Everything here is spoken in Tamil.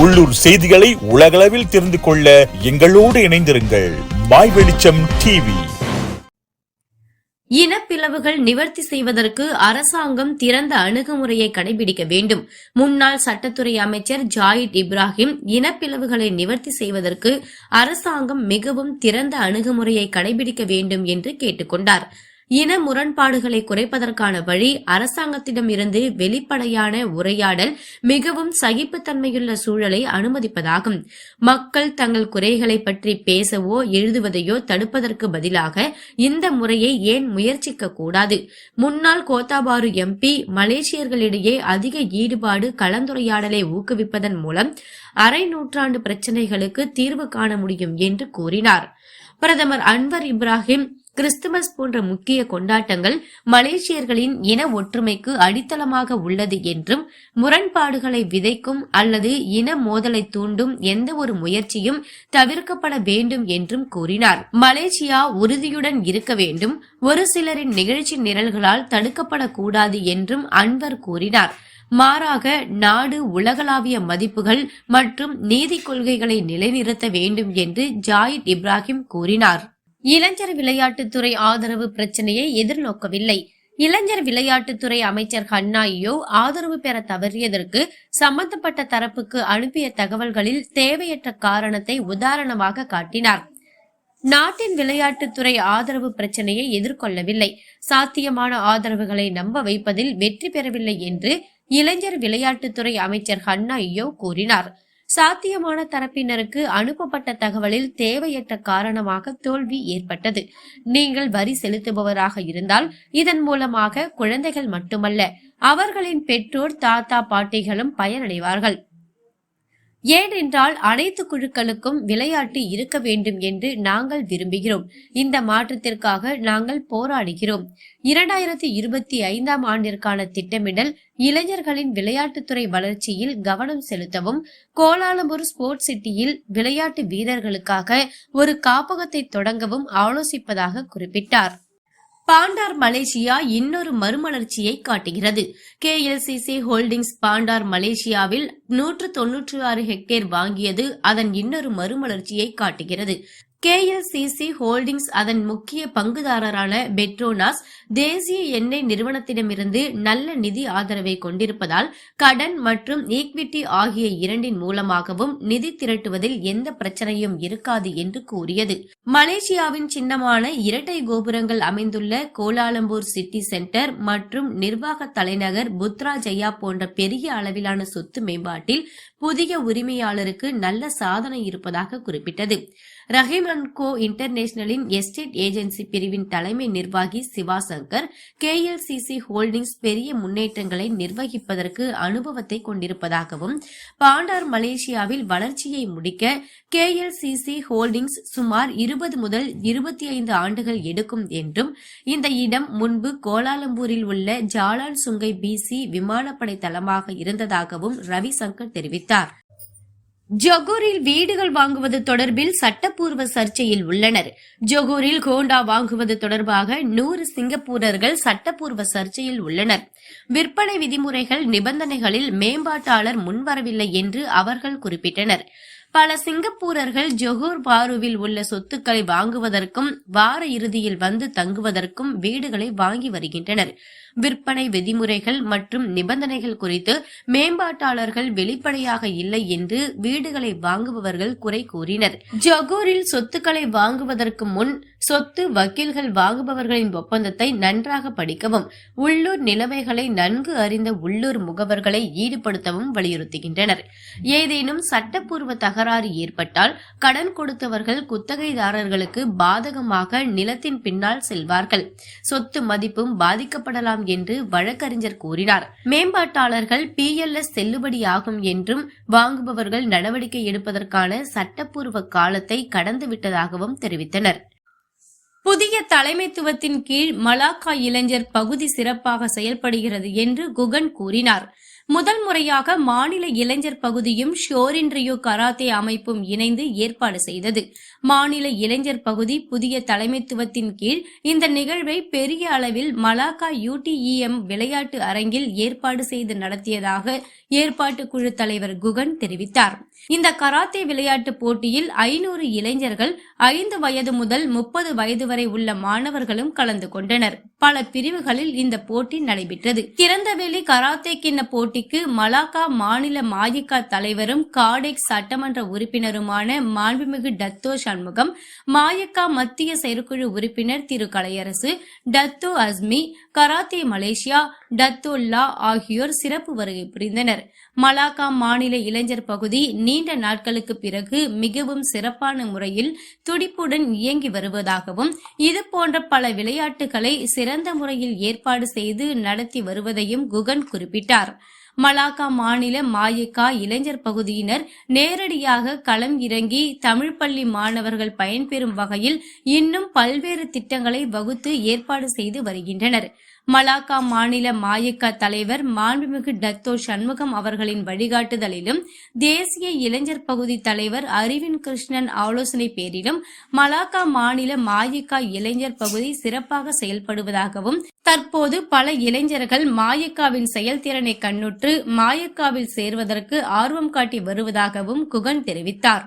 உள்ளூர் செய்திகளை உலகளவில் தெரிந்து கொள்ள எங்களோடு இணைந்திருங்கள். மாய் வெளிச்சம் டிவி இனப்பிளவுகள் நிவர்த்தி செய்வதற்கு அரசாங்கம் திறந்த அணுகுமுறையை கடைபிடிக்க வேண்டும். முன்னாள் சட்டத்துறை அமைச்சர் ஜாயிட் இப்ராஹிம் இனப்பிளவுகளை நிவர்த்தி செய்வதற்கு அரசாங்கம் மிகவும் திறந்த அணுகுமுறையை கடைபிடிக்க வேண்டும் என்று கேட்டுக்கொண்டாா் இன முரண்பாடுகளை குறைப்பதற்கான வழி அரசாங்கத்திடம் இருந்து வெளிப்படையான உரையாடல் மிகவும் சகிப்புத்தன்மையுள்ள சூழலை அனுமதிப்பதாகும். மக்கள் தங்கள் குறைகளை பற்றி பேசவோ எழுதுவதையோ தடுப்பதற்கு பதிலாக இந்த முறையை ஏன் முயற்சிக்க கூடாது? முன்னாள் கோத்தாபாரு எம்பி மலேசியர்களிடையே அதிக ஈடுபாடு கலந்துரையாடலை ஊக்குவிப்பதன் மூலம் அரை நூற்றாண்டு பிரச்சினைகளுக்கு தீர்வு காண முடியும் என்று கூறினார். பிரதமர் அன்வர் இப்ராஹிம் கிறிஸ்துமஸ் போன்ற முக்கிய கொண்டாட்டங்கள் மலேசியர்களின் இன ஒற்றுமைக்கு அடித்தளமாக உள்ளது என்றும் முரண்பாடுகளை விதைக்கும் அல்லது இன மோதலை தூண்டும் எந்த ஒரு முயற்சியும் தவிர்க்கப்பட வேண்டும் என்றும் கூறினார். மலேசியா உறுதியுடன் இருக்க வேண்டும் ஒரு சிலரின் நிகழ்ச்சி நிரல்களால் தடுக்கப்படக்கூடாது என்றும் அன்வர் கூறினார். மாறாக நாடு உலகளாவிய மதிப்புகள் மற்றும் நீதி கொள்கைகளை நிலைநிறுத்த வேண்டும் என்று ஜாயித் இப்ராஹிம் கூறினார். இளைஞர் விளையாட்டுத்துறை ஆதரவு பிரச்சனையை எதிர்நோக்கவில்லை. இளைஞர் விளையாட்டுத்துறை அமைச்சர் ஹன்னாயோ ஆதரவு பெற தவறியதற்கு சம்பந்தப்பட்ட தரப்புக்கு அனுப்பிய தகவல்களில் தேவையற்ற காரணத்தை உதாரணமாக காட்டினார். நாட்டின் விளையாட்டுத்துறை ஆதரவு பிரச்சனையை எதிர்கொள்ளவில்லை. சாத்தியமான ஆதரவுகளை நம்ப வைப்பதில் வெற்றி பெறவில்லை என்று இளைஞர் விளையாட்டுத்துறை அமைச்சர் ஹன்னாயோ கூறினார். சாத்தியமான தரப்பினருக்கு அனுப்பப்பட்ட தகவலில் தேவையற்ற காரணமாக தோல்வி ஏற்பட்டது. நீங்கள் வரி செலுத்துபவராக இருந்தால் இதன் மூலமாக குழந்தைகள் மட்டுமல்ல அவர்களின் பெற்றோர் தாத்தா பாட்டிகளும் பயனடைவார்கள். ஏனென்றால் அனைத்து குழுக்களுக்கும் விளையாட்டு இருக்க வேண்டும் என்று நாங்கள் விரும்புகிறோம். இந்த மாற்றத்திற்காக நாங்கள் போராடுகிறோம். இரண்டாயிரத்தி இருபத்தி ஐந்தாம் ஆண்டிற்கான திட்டமிடல் இளைஞர்களின் விளையாட்டுத்துறை வளர்ச்சியில் கவனம் செலுத்தவும் கோலாலம்பூர் ஸ்போர்ட்ஸ் சிட்டியில் விளையாட்டு வீரர்களுக்காக ஒரு காப்பகத்தை தொடங்கவும் ஆலோசிப்பதாக குறிப்பிட்டார். பாண்டார் மலேசியா இன்னொரு மறுமலர்ச்சியை காட்டுகிறது. கேஎல்சிசி ஹோல்டிங்ஸ் பாண்டார் மலேசியாவில் நூற்று தொன்னூற்று ஆறு ஹெக்டேர் வாங்கியது அதன் இன்னொரு மறுமலர்ச்சியை காட்டுகிறது. கேஎல்சிசி ஹோல்டிங்ஸ் அதன் முக்கிய பங்குதாரரான பெட்ரோனாஸ் தேசிய எண்ணெய் நிறுவனத்திடமிருந்து நல்ல நிதி ஆதரவை கொண்டிருப்பதால் கடன் மற்றும் ஈக்விட்டி ஆகிய இரண்டின் மூலமாகவும் நிதி திரட்டுவதில் எந்த பிரச்சனையும் இருக்காது என்று கூறியது. மலேசியாவின் சின்னமான இரட்டை கோபுரங்கள் அமைந்துள்ள கோலாலம்பூர் சிட்டி சென்டர் மற்றும் நிர்வாக தலைநகர் புத்ரா ஜெயா போன்ற பெரிய அளவிலான சொத்து மேம்பாட்டில் புதிய உரிமையாளருக்கு நல்ல சாதனை இருப்பதாக குறிப்பிட்டது. ரஹீம் அண்ட் கோ இன்டர்நேஷனலின் எஸ்டேட் ஏஜென்சி பிரிவின் தலைமை நிர்வாகி சிவா சங்கர் கேஎல்சிசி ஹோல்டிங்ஸ் பெரிய முன்னேற்றங்களை நிர்வகிப்பதற்கு அனுபவத்தை கொண்டிருப்பதாகவும் பாண்டார் மலேசியாவில் வளர்ச்சியை முடிக்க கேஎல்சிசி ஹோல்டிங்ஸ் சுமார் இருபது முதல் இருபத்தி ஐந்து ஆண்டுகள் எடுக்கும் என்றும் இந்த இடம் முன்பு கோலாலம்பூரில் உள்ள ஜாலான் சுங்கை பிசி விமானப்படை தளமாக இருந்ததாகவும் ரவிசங்கர் தெரிவித்தார். ஜொகூரில் வீடுகள் வாங்குவது தொடர்பில் சட்டப்பூர்வ சர்ச்சையில் உள்ளனர். ஜொகூரில் ஹோண்டா வாங்குவது தொடர்பாக நூறு சிங்கப்பூரர்கள் சட்டப்பூர்வ சர்ச்சையில் உள்ளனர். விற்பனை விதிமுறைகள் நிபந்தனைகளில் மேம்பாட்டாளர் முன்வரவில்லை என்று அவர்கள் குறிப்பிட்டனர். பல சிங்கப்பூரர்கள் ஜொஹூர் பாருவில் உள்ள சொத்துக்களை வாங்குவதற்கும் வார இறுதியில் வந்து தங்குவதற்கும் வீடுகளை வாங்கி வருகின்றனர். விற்பனை விதிமுறைகள் மற்றும் நிபந்தனைகள் குறித்து மேம்பாட்டாளர்கள் வெளிப்படையாக இல்லை என்று வீடுகளை வாங்குபவர்கள் குறை கூறினர். ஜொகூரில் சொத்துக்களை வாங்குவதற்கு முன் சொத்து வக்கீல்கள் வாங்குபவர்களின் ஒப்பந்தத்தை நன்றாக படிக்கவும் உள்ளூர் நிலைமைகளை நன்கு அறிந்த உள்ளூர் முகவர்களை ஈடுபடுத்தவும் வலியுறுத்துகின்றனர். ஏதேனும் சட்டப்பூர்வ தகராறு ஏற்பட்டால் கடன் கொடுத்தவர்கள் குத்தகைதாரர்களுக்கு பாதகமாக நிலத்தின் பின்னால் செல்வார்கள். சொத்து மதிப்பும் பாதிக்கப்படலாம் என்று வழக்கறிஞர் கூறினார். மேம்பாட்டாளர்கள் பி எல் எஸ் செல்லுபடியாகும் என்றும் வாங்குபவர்கள் நடவடிக்கை எடுப்பதற்கான சட்டப்பூர்வ காலத்தை கடந்துவிட்டதாகவும் தெரிவித்தனர். புதிய தலைமைத்துவத்தின் கீழ் மலாக்கா இளைஞர் பகுதி சிறப்பாக செயல்படுகிறது என்று குகன் கூறினார். முதல் முறையாக மாநில இளைஞர் பகுதியும் ஷோரின் ரியோ கராத்தே அமைப்பும் இணைந்து ஏற்பாடு செய்தது. மாநில இளைஞர் பகுதி புதிய தலைமைத்துவத்தின் கீழ் இந்த நிகழ்வை பெரிய அளவில் மலாக்கா யூடிஇஎம் விளையாட்டு அரங்கில் ஏற்பாடு செய்து நடத்தியதாக ஏற்பாட்டு குழு தலைவர் குகன் தெரிவித்தார். இந்த கராத்தே விளையாட்டு போட்டியில் ஐநூறு இளைஞர்கள் ஐந்து வயது முதல் முப்பது வயது வரை உள்ள மாணவர்களும் கலந்து கொண்டனர். பல பிரிவுகளில் இந்த போட்டி நடைபெற்றது. திறந்தவெளி கராத்தே கிண்ண போட்டி போட்டிக்கு மலாக்கா மாநில மாயிகா தலைவரும் காடெக் சட்டமன்ற உறுப்பினருமான மாண்புமிகு டத்தோ சண்முகம் மாயக்கா மத்திய செயற்குழு உறுப்பினர் Thiru Kalaiyarasu Dato Azmi karate Malaysia Dato La ஆகியோர் சிறப்பு வருகை புரிந்தனர். மலாக்கா மாநில இளைஞர் பகுதி நீண்ட நாட்களுக்கு பிறகு மிகவும் சிறப்பான முறையில் துடிப்புடன் இயங்கி வருவதாகவும் இதுபோன்ற பல விளையாட்டுகளை சிறந்த முறையில் ஏற்பாடு செய்து நடத்தி வருவதையும் குகன் குறிப்பிட்டார். மலாக்கா மாநில மாயக்கா இளைஞர் பகுதியினர் நேரடியாக களம் இறங்கி தமிழ் பள்ளி மாணவர்கள் பயன்பெறும் வகையில் இன்னும் பல்வேறு திட்டங்களை வகுத்து ஏற்பாடு செய்து வருகின்றனர். மலாக்கா மாநில மாயக்கா தலைவர் மாண்புமிகு டத்தோ சண்முகம் அவர்களின் வழிகாட்டுதலிலும் தேசிய இளைஞர் பகுதி தலைவர் அறிவின் கிருஷ்ணன் ஆலோசனை பேரிலும் மலாக்கா மாநில மாயக்கா இளைஞர் பகுதி சிறப்பாக செயல்படுவதாகவும் தற்போது பல இளைஞர்கள் மாயக்காவின் செயல்திறனை கண்ணுற்று மாயக்காவில் சேர்வதற்கு ஆர்வம் காட்டி வருவதாகவும் குகன் தெரிவித்தார்.